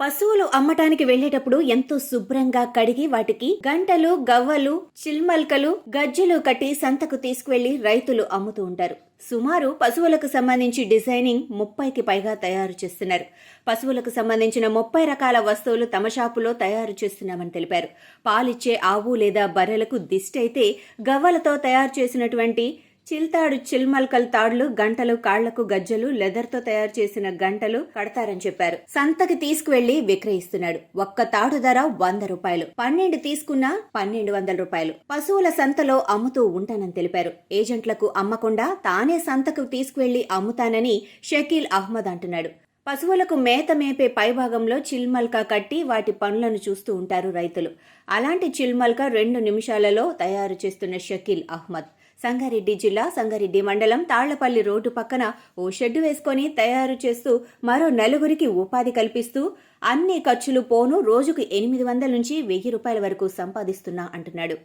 పశువులు అమ్మటానికి వెళ్ళేటప్పుడు ఎంతో శుభ్రంగా కడిగి వాటికి గంటలు గవ్వలు చిల్మల్కలు గజ్జెలు కట్టి సంతకు తీసుకువెళ్ళి రైతులు అమ్ముతూ ఉంటారు. సుమారు పశువులకు సంబంధించి డిజైనింగ్ ముప్పైకి పైగా తయారు చేస్తున్నారు. పశువులకు సంబంధించిన ముప్పై రకాల వస్తువులు తమ షాపులో తయారు చేస్తున్నామని తెలిపారు. పాలిచ్చే ఆవు లేదా బర్రెలకు దిష్టి అయితే గవ్వలతో తయారు చేసినటువంటి చిల్తాడు చిల్మల్కల్ తాడులు గంటలు కాళ్ళకు గజ్జలు లెదర్తో తయారు చేసిన గంటలు కడతారని చెప్పారు. సంతకి తీసుకువెళ్ళి విక్రయిస్తున్నాడు. ఒక్క తాడు ధర వంద రూపాయలు. పన్నెండు తీసుకున్నా పన్నెండు వందల రూపాయలు. పశువుల సంతలో అమ్ముతూ ఉంటానని తెలిపారు. ఏజెంట్లకు అమ్మకుండా తానే సంతకు తీసుకువెళ్ళి అమ్ముతానని షకీల్ అహ్మద్ అంటున్నాడు. పశువులకు మేత మేపే పైభాగంలో చిల్మల్క కట్టి వాటి పనులను చూస్తూ ఉంటారు రైతులు. అలాంటి చిల్మల్క రెండు నిమిషాలలో తయారు చేస్తున్న షకీల్ అహ్మద్. సంగారెడ్డి జిల్లా సంగారెడ్డి మండలం తాళ్ళపల్లి రోడ్డు పక్కన ఓ షెడ్డు వేసుకొని తయారు చేస్తూ మరో నలుగురికి ఉపాధి కల్పిస్తూ అన్ని ఖర్చులు పోను రోజుకు ఎనిమిది వందల నుంచి వెయ్యి రూపాయల వరకు సంపాదిస్తున్నా అంటున్నాడు.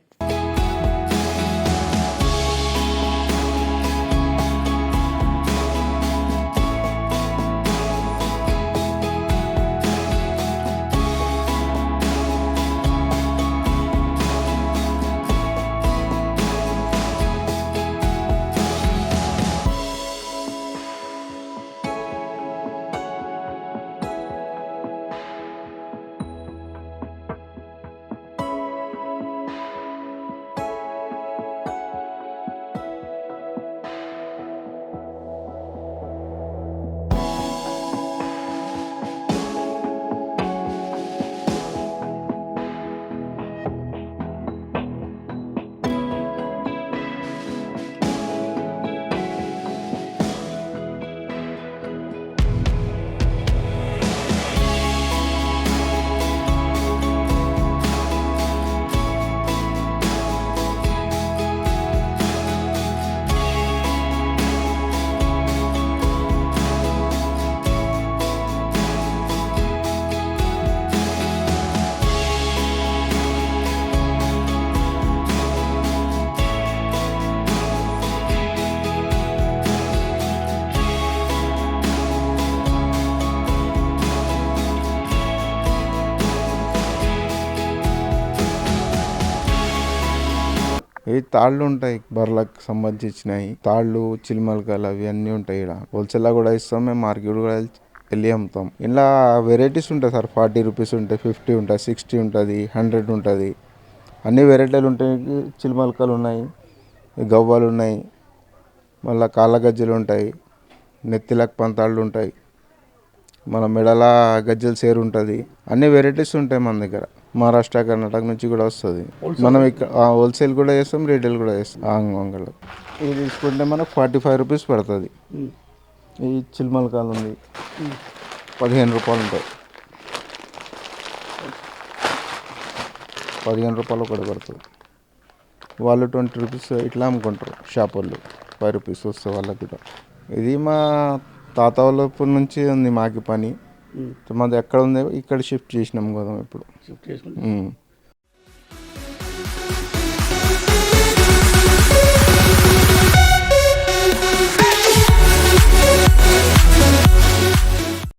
ఈ తాళ్ళు ఉంటాయి బర్రెలకు సంబంధించినవి. తాళ్ళు చిల్మలకలు అవి అన్నీ ఉంటాయి ఈడ. హోల్సేల్ కూడా ఇస్తాం మేము మార్కెట్ కూడా వెళ్ళి అమ్ముతాం. ఇలా వెరైటీస్ ఉంటాయి సార్. ఫార్టీ రూపీస్ ఉంటాయి ఫిఫ్టీ ఉంటుంది సిక్స్టీ ఉంటుంది హండ్రెడ్ ఉంటుంది. అన్ని వెరైటీలు ఉంటాయి. చిల్మలకలు ఉన్నాయి గవ్వలు ఉన్నాయి మళ్ళీ కాళ్ళ గజ్జలు ఉంటాయి నెత్తిలకు పంతాళ్ళు ఉంటాయి మన మెడల గజ్జల సేరు ఉంటుంది. అన్ని వెరైటీస్ ఉంటాయి మన దగ్గర. మహారాష్ట్ర కర్ణాటక నుంచి కూడా వస్తుంది. మనం ఇక్కడ హోల్సేల్ కూడా చేస్తాం రీటైల్ కూడా చేస్తాం. అంగంగలో ఇది తీసుకుంటే మనకు ఫార్టీ ఫైవ్ రూపీస్ పడుతుంది ఈ చిల్మలకాలు ఉంది. పదిహేను రూపాయలు ఉంటాయి. పదిహేను రూపాయలు ఒకటి పడుతుంది. వాళ్ళు ట్వంటీ రూపీస్ ఇట్లా అమ్ముకుంటారు షాప్ వాళ్ళు ఫైవ్ రూపీస్ వస్తే వాళ్ళకి కూడా ఇది మా తాత వాళ్ళప్పటి నుంచి ఉంది మాకి పని. మాది ఎక్కడ ఉంది ఇక్కడ షిఫ్ట్ చేసినాం కదా ఇప్పుడు షిఫ్ట్ చేసుకుంటాం